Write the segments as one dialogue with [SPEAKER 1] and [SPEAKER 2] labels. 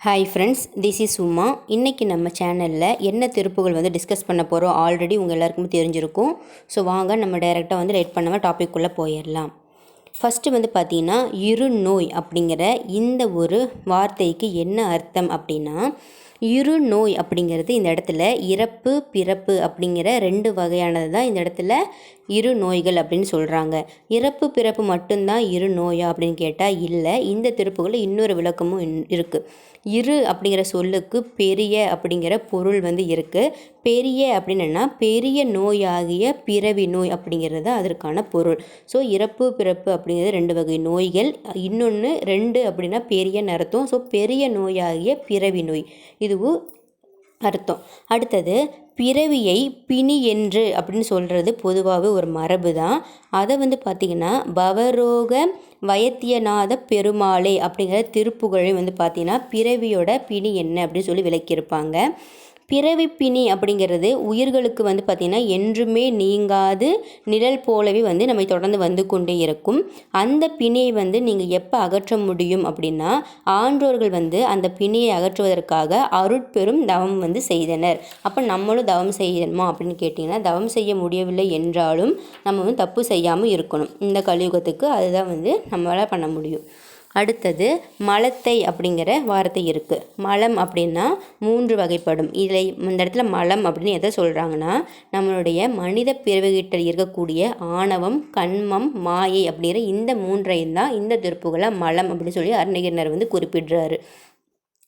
[SPEAKER 1] Hi friends this is Uma இன்றைக்கி நம்ம சேனலில் என்ன திருப்புகள் வந்து டிஸ்கஸ் பண்ண போகிறோம் ஆல்ரெடி உங்கள் எல்லாருக்குமே தெரிஞ்சிருக்கும். ஸோ வாங்க நம்ம டைரெக்டாக வந்து லேட் பண்ணாமல் டாபிக்குள்ளே போயிடலாம் ஃபஸ்ட்டு வந்து பார்த்திங்கன்னா இரு நோய் அப்படிங்கிற இந்த ஒரு வார்த்தைக்கு என்ன அர்த்தம் அப்படின்னா இரு நோய் அப்படிங்கிறது இந்த இடத்துல இறப்பு பிறப்பு அப்படிங்கிற ரெண்டு வகையானது தான் இந்த இடத்துல இரு நோய்கள் அப்படின்னு சொல்கிறாங்க இறப்பு பிறப்பு மட்டும்தான் இரு நோயா அப்படின்னு கேட்டால் இல்லை. இந்த திருப்புகளில் இன்னொரு விளக்கமும் இருக்குது இரு அப்படிங்கிற சொல்லுக்கு பெரிய அப்படிங்கிற பொருள் வந்து இருக்குது பெரிய அப்படின்னா பெரிய நோயாகிய பிறவி நோய் அப்படிங்கிறது தான் அதற்கான பொருள். ஸோ இறப்பு பிறப்பு அப்படிங்கிறது ரெண்டு வகை நோய்கள். இன்னொன்று ரெண்டு அப்படின்னா பெரிய அர்த்தம். ஸோ பெரிய நோயாகிய பிறவி நோய். இதுவும் அர்த்தம். அடுத்தது பிறவியை பிணி என்று அப்படின்னு சொல்கிறது பொதுவாகவே ஒரு மரபு தான். அதை வந்து பார்த்திங்கன்னா பவரோக வயத்தியநாத பெருமாளே அப்படிங்கிற திருப்புகழை வந்து பார்த்திங்கன்னா பிறவியோட பிணி என்ன அப்படின்னு சொல்லி விளக்கியிருப்பாங்க. பிறவிப்பிணி அப்படிங்கிறது உயிர்களுக்கு வந்து பார்த்திங்கன்னா என்றுமே நீங்காது நிழல் போலவே வந்து நம்மை தொடர்ந்து வந்து கொண்டே இருக்கும். அந்த பிணியை வந்து நீங்கள் எப்போ அகற்ற முடியும் அப்படின்னா ஆன்றோர்கள் வந்து அந்த பிணியை அகற்றுவதற்காக அருட்பெரும் தவம் வந்து செய்தனர். அப்போ நம்மளும் தவம் செய்யணுமா அப்படின்னு கேட்டிங்கன்னா தவம் செய்ய முடியவில்லை என்றாலும் நம்ம வந்து தப்பு செய்யாமல் இருக்கணும். இந்த கலியுகத்துக்கு அதுதான் வந்து நம்மளால் பண்ண முடியும். அடுத்தது மலத்தை அப்படிங்கிற வார்த்தை இருக்குது மலம் அப்படின்னா மூன்று வகைப்படும். இதில் இந்த இடத்துல மலம் அப்படின்னு எதை சொல்கிறாங்கன்னா நம்மளுடைய மனித பிறவுகிட்ட இருக்கக்கூடிய ஆணவம் கண்மம் மாயை அப்படிங்கிற இந்த மூன்றையும் தான் இந்த திருப்புகளை மலம் அப்படின்னு சொல்லி அருணகிரினர் வந்து குறிப்பிடுறாரு.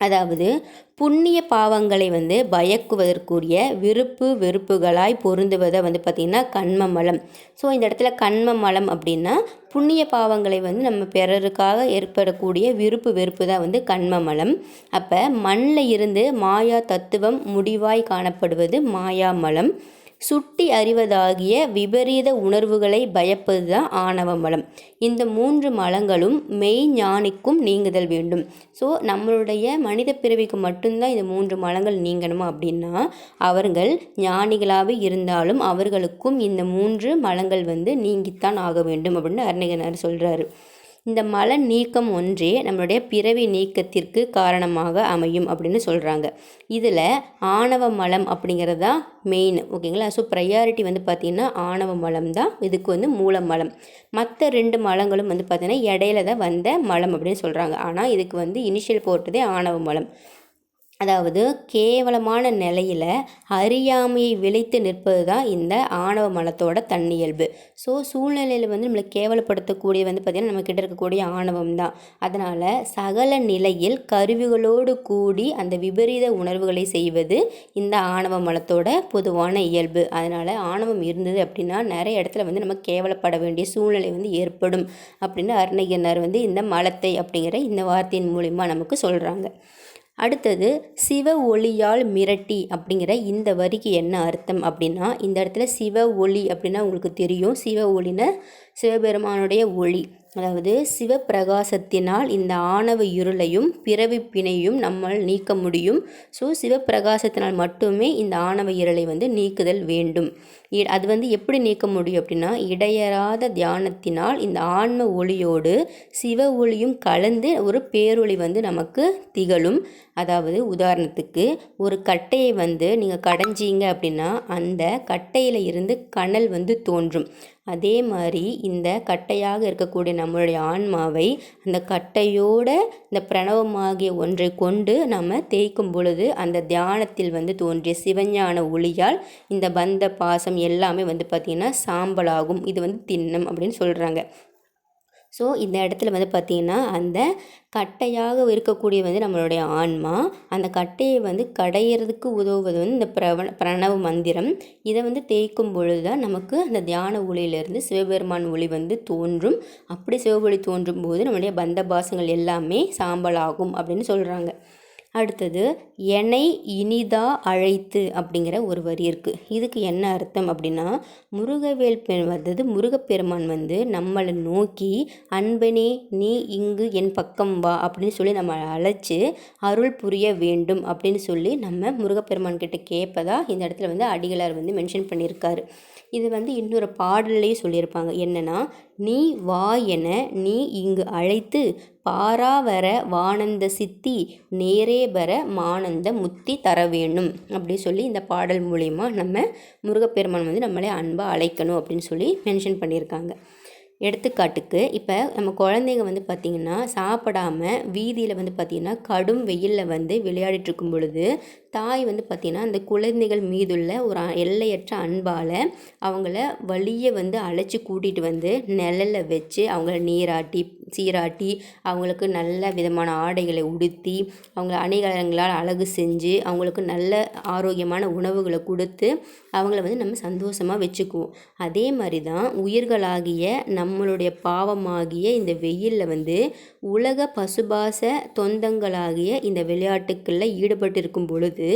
[SPEAKER 1] அதாவது புண்ணிய பாவங்களை வந்து பயக்குவதற்குரிய விருப்பு வெறுப்புகளாய் பொருந்துவதை வந்து பார்த்திங்கன்னா கண்ம மலம் ஸோ இந்த இடத்துல கண்ம மலம் அப்படின்னா புண்ணிய பாவங்களை வந்து நம்ம பிறருக்காக ஏற்படக்கூடிய விருப்பு வெறுப்பு தான் வந்து கண்ம மலம் அப்போ மண்ணில் இருந்து மாயா தத்துவம் முடிவாய் காணப்படுவது மாயா மலம் சுட்டி அறிவதாகிய விபரீத உணர்வுகளை பயப்பது தான் ஆணவ மலம். இந்த மூன்று மலங்களும் மெய் ஞானிக்கும் நீங்குதல் வேண்டும். ஸோ நம்மளுடைய மனித பிறவிக்கு மட்டும்தான் இந்த மூன்று மலங்கள் நீங்கணுமா அப்படின்னா அவர்கள் ஞானிகளாகவே இருந்தாலும் அவர்களுக்கும் இந்த மூன்று மலங்கள் வந்து நீங்கித்தான் ஆக வேண்டும் அப்படின்னு அருணகிரினார் சொல்கிறாரு இந்த மல நீக்கம் ஒன்றே நம்மளுடைய பிறவி நீக்கத்திற்கு காரணமாக அமையும் அப்படின்னு சொல்கிறாங்க இதில் ஆணவ மலம் அப்படிங்கிறது தான் மெயின் ஓகேங்களா ஸோ ப்ரையாரிட்டி வந்து பார்த்திங்கன்னா ஆணவ மலம் தான். இதுக்கு வந்து மூல மலம். மற்ற ரெண்டு மலங்களும் வந்து பார்த்திங்கன்னா இடையில தான் வந்த மலம் அப்படின்னு சொல்கிறாங்க ஆனால் இதுக்கு வந்து இனிஷியல் போட்டதே ஆணவ மலம். அதாவது கேவலமான நிலையில் அறியாமையை விளைத்து நிற்பது தான் இந்த ஆணவ மலத்தோட தன்னியல்பு. ஸோ சூழ்நிலையில் வந்து நம்மளை கேவலப்படுத்தக்கூடிய வந்து பார்த்திங்கன்னா நம்மக்கிட்ட இருக்கக்கூடிய ஆணவம் தான். அதனால் சகல நிலையில் கருவிகளோடு கூடி அந்த விபரீத உணர்வுகளை செய்வது இந்த ஆணவ மலத்தோட பொதுவான இயல்பு. அதனால் ஆணவம் இருந்தது அப்படின்னா நிறைய இடத்துல வந்து நம்ம கேவலப்பட வேண்டிய சூழ்நிலை வந்து ஏற்படும் அப்படின்னு அருணகிரினார் வந்து இந்த மலத்தை அப்படிங்கிற இந்த வார்த்தையின் மூலிமா நமக்கு சொல்கிறாங்க அடுத்தது சிவ ஒளியால் மிரட்டி அப்படிங்கிற இந்த வரிக்கு என்ன அர்த்தம் அப்படின்னா இந்த இடத்துல சிவ ஒளி அப்படின்னா உங்களுக்கு தெரியும். சிவ ஒளின சிவபெருமானுடைய ஒளி. அதாவது சிவப்பிரகாசத்தினால் இந்த ஆணவ இருளையும் பிறவி பிணையும் நம்மால் நீக்க முடியும். ஸோ சிவப்பிரகாசத்தினால் மட்டுமே இந்த ஆணவ இருளை வந்து நீக்குதல் வேண்டும். அது வந்து எப்படி நீக்க முடியும் அப்படின்னா இடையறாத தியானத்தினால் இந்த ஆன்ம ஒளியோடு சிவ ஒளியும் கலந்து ஒரு பேரொளி வந்து நமக்கு திகழும். அதாவது உதாரணத்துக்கு ஒரு கட்டையை வந்து நீங்கள் கடைஞ்சிங்க அப்படின்னா அந்த கட்டையில் இருந்து கனல் வந்து தோன்றும். அதே மாதிரி இந்த கட்டையாக இருக்கக்கூடிய நம்மளுடைய ஆன்மாவை அந்த கட்டையோட இந்த பிரணவமாகிய ஒன்றை கொண்டு நம்ம தேய்க்கும் பொழுது அந்த தியானத்தில் வந்து தோன்றிய சிவஞான ஒளியால் இந்த பந்த பாசம் எல்லாமே வந்து பார்த்திங்கன்னா சாம்பலாகும். இது வந்து திண்ணம் அப்படின்னு சொல்கிறாங்க ஸோ இந்த இடத்துல வந்து பார்த்திங்கன்னா அந்த கட்டையாக இருக்கக்கூடிய வந்து நம்மளுடைய ஆன்மா அந்த கட்டையை வந்து கடையிறதுக்கு உதவுவது வந்து இந்த பிரவ பிரணவ மந்திரம். இதை வந்து தேய்க்கும் பொழுது தான் நமக்கு அந்த தியான ஒளியிலிருந்து சிவபெருமான் ஒளி வந்து தோன்றும். அப்படி சிவபொழி தோன்றும் போது நம்மளுடைய பந்த பாசங்கள் எல்லாமே சாம்பலாகும் அப்படின்னு சொல்கிறாங்க அடுத்தது என்னை இனிதா அழைத்து அப்படிங்கிற ஒரு வரி இருக்குது இதுக்கு என்ன அர்த்தம் அப்படின்னா முருகவேல் பெண் வந்தது முருகப்பெருமான் வந்து நம்மளை நோக்கி அன்பனே நீ இங்கு என் பக்கம் வா அப்படின்னு சொல்லி நம்ம அழைச்சி அருள் புரிய வேண்டும் அப்படின்னு சொல்லி நம்ம முருகப்பெருமான் கிட்ட கேட்பதா இந்த இடத்துல வந்து அடிகளார் வந்து மென்ஷன் பண்ணியிருக்காரு. இது வந்து இன்னொரு பாடல்லையும் சொல்லியிருப்பாங்க. என்னென்னா நீ வா என நீ இங்கு அழைத்து பாராவர வானந்த சித்தி நேரே மானந்த முத்தி தர வேணும் அப்படி சொல்லி இந்த பாடல் மூலிமா நம்ம முருகப்பெருமான் வந்து நம்மளே அன்பாக அழைக்கணும் அப்படின்னு சொல்லி மென்ஷன் பண்ணியிருக்காங்க. எடுத்துக்காட்டுக்கு இப்போ நம்ம குழந்தைங்க வந்து பார்த்திங்கன்னா சாப்பிடாமல் வீதியில் வந்து பார்த்திங்கன்னா கடும் வெயிலில் வந்து விளையாடிட்டு இருக்கும் பொழுது தாய் வந்து பார்த்திங்கன்னா அந்த குழந்தைகள் மீதுள்ள ஒரு எல்லையற்ற அன்பால் அவங்கள வழியை வந்து அழைச்சி கூட்டிகிட்டு வந்து நிழலில் வச்சு அவங்கள நீராட்டி சீராட்டி அவங்களுக்கு நல்ல விதமான ஆடைகளை உடுத்தி அவங்கள அணிகலங்களால் அழகு செஞ்சு அவங்களுக்கு நல்ல ஆரோக்கியமான உணவுகளை கொடுத்து அவங்கள வந்து நம்ம சந்தோஷமாக வச்சுக்குவோம். அதே மாதிரி தான் உயிர்களாகிய நம்மளுடைய பாவமாகிய இந்த வெயிலில் வந்து உலக பசுபாச தொந்தங்களாகிய இந்த விளையாட்டுக்களில் ஈடுபட்டு இருக்கும் பொழுது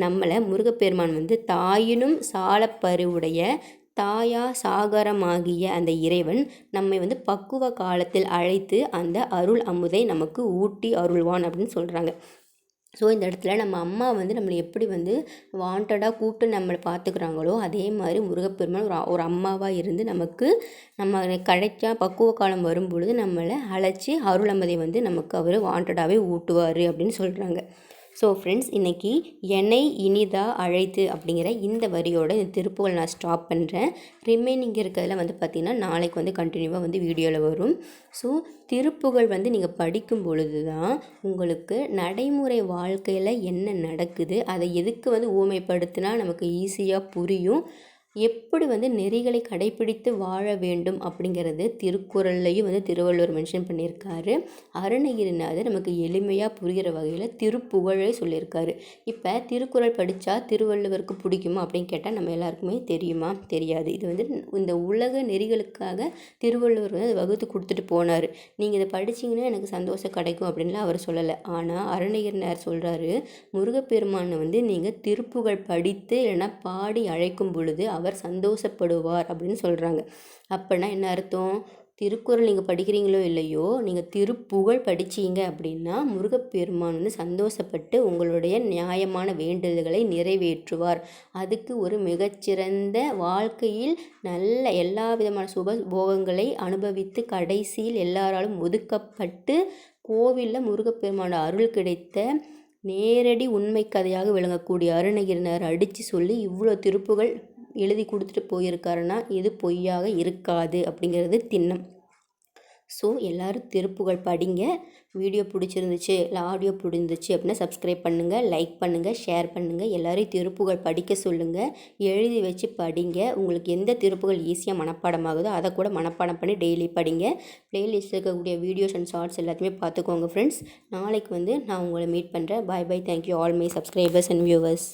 [SPEAKER 1] நம்மளை முருகப்பெருமான் வந்து தாயினும் சாலப்பருவுடைய தாயா சாகரமாகிய அந்த இறைவன் நம்மை வந்து பக்குவ காலத்தில் அழைத்து அந்த அருள் அமுதை நமக்கு ஊட்டி அருள்வான் அப்படின்னு சொல்கிறாங்க ஸோ இந்த இடத்துல நம்ம அம்மா வந்து நம்மளை எப்படி வந்து வாண்டடாக கூப்பிட்டு நம்மளை பார்த்துக்குறாங்களோ அதே மாதிரி முருகப்பெருமான் ஒரு ஒரு அம்மாவாக இருந்து நமக்கு நம்ம கிடைச்சா பக்குவ காலம் வரும்பொழுது நம்மளை அழைச்சி அருளமதை வந்து நமக்கு அவர் வாண்டடாகவே ஊட்டுவார் அப்படின்னு சொல்கிறாங்க ஸோ ஃப்ரெண்ட்ஸ் இன்றைக்கி என்னை இனிதா அழைத்து அப்படிங்கிற இந்த வரியோட இந்த திருப்புகள் நான் ஸ்டாப் பண்ணுறேன் ரிமைனிங் இருக்கிறதுல வந்து பார்த்திங்கன்னா நாளைக்கு வந்து கண்டினியூவாக வந்து வீடியோவில் வரும். ஸோ திருப்புகள் வந்து நீங்கள் படிக்கும் பொழுது தான் உங்களுக்கு நடைமுறை வாழ்க்கையில் என்ன நடக்குது அதை எதுக்கு வந்து ஊமைப்படுத்தினா நமக்கு ஈஸியாக புரியும். எப்படி வந்து நெறிகளை கடைபிடித்து வாழ வேண்டும் அப்படிங்கிறது திருக்குறள்லையும் வந்து திருவள்ளுவர் மென்ஷன் பண்ணியிருக்காரு. அருணகிரிநாதர் நமக்கு எளிமையாக புரிகிற வகையில் திருப்புகழை சொல்லியிருக்காரு. இப்போ திருக்குறள் படித்தா திருவள்ளுவருக்கு பிடிக்குமா அப்படின்னு கேட்டால் நம்ம எல்லாருக்குமே தெரியுமா? தெரியாது. இது வந்து இந்த உலக நெறிகளுக்காக திருவள்ளுவர் வந்து அதை வகுத்து கொடுத்துட்டு போனார். நீங்கள் இதை படிச்சிங்கன்னா எனக்கு சந்தோஷம் கிடைக்கும் அப்படின்லாம் அவர் சொல்லலை. ஆனால் அருணகிரிநாதர் சொல்கிறாரு முருகப்பெருமானை வந்து நீங்கள் திருப்புகழ் படித்து இல்லைன்னா பாடி அழைக்கும் பொழுது அவர் சந்தோஷப்படுவார் அப்படின்னு சொல்கிறாங்க அப்படின்னா என்ன அர்த்தம்? திருக்குறள் நீங்கள் படிக்கிறீங்களோ இல்லையோ நீங்கள் திருப்புகழ் படிச்சீங்க அப்படின்னா முருகப்பெருமான் வந்து சந்தோஷப்பட்டு உங்களுடைய நியாயமான வேண்டுதல்களை நிறைவேற்றுவார். அதுக்கு ஒரு மிகச்சிறந்த வாழ்க்கையில் நல்ல எல்லா விதமான சுப போகங்களை அனுபவித்து கடைசியில் எல்லாராலும் ஒதுக்கப்பட்டு கோவிலில் முருகப்பெருமான அருள் கிடைத்த நேரடி உண்மை கதையாக விளங்கக்கூடிய அருணகிரினர் அடித்து சொல்லி இவ்வளோ திருப்புகள் எழுதி கொடுத்துட்டு போயிருக்காருன்னா இது பொய்யாக இருக்காது அப்படிங்கிறது திண்ணம். ஸோ எல்லோரும் திருப்புகள் படிங்க. வீடியோ பிடிச்சிருந்துச்சு இல்லை ஆடியோ பிடிச்சிருந்துச்சு அப்படின்னா சப்ஸ்கிரைப் பண்ணுங்கள் லைக் பண்ணுங்கள் ஷேர் பண்ணுங்கள் எல்லோரையும் திருப்புகள் படிக்க சொல்லுங்கள் எழுதி வச்சு படிங்க. உங்களுக்கு எந்த திருப்புகள் ஈஸியாக மனப்பாடமாகுதோ அதை கூட மனப்பாடம் பண்ணி டெய்லி படிங்க. ப்ளேலிஸ்ட்டில் இருக்கக்கூடிய வீடியோஸ் அண்ட் ஷார்ட்ஸ் எல்லாத்தையுமே பார்த்துக்கோங்க ஃப்ரெண்ட்ஸ் நாளைக்கு வந்து நான் உங்களை மீட் பண்ணுறேன் bye bye thank you all my subscribers and viewers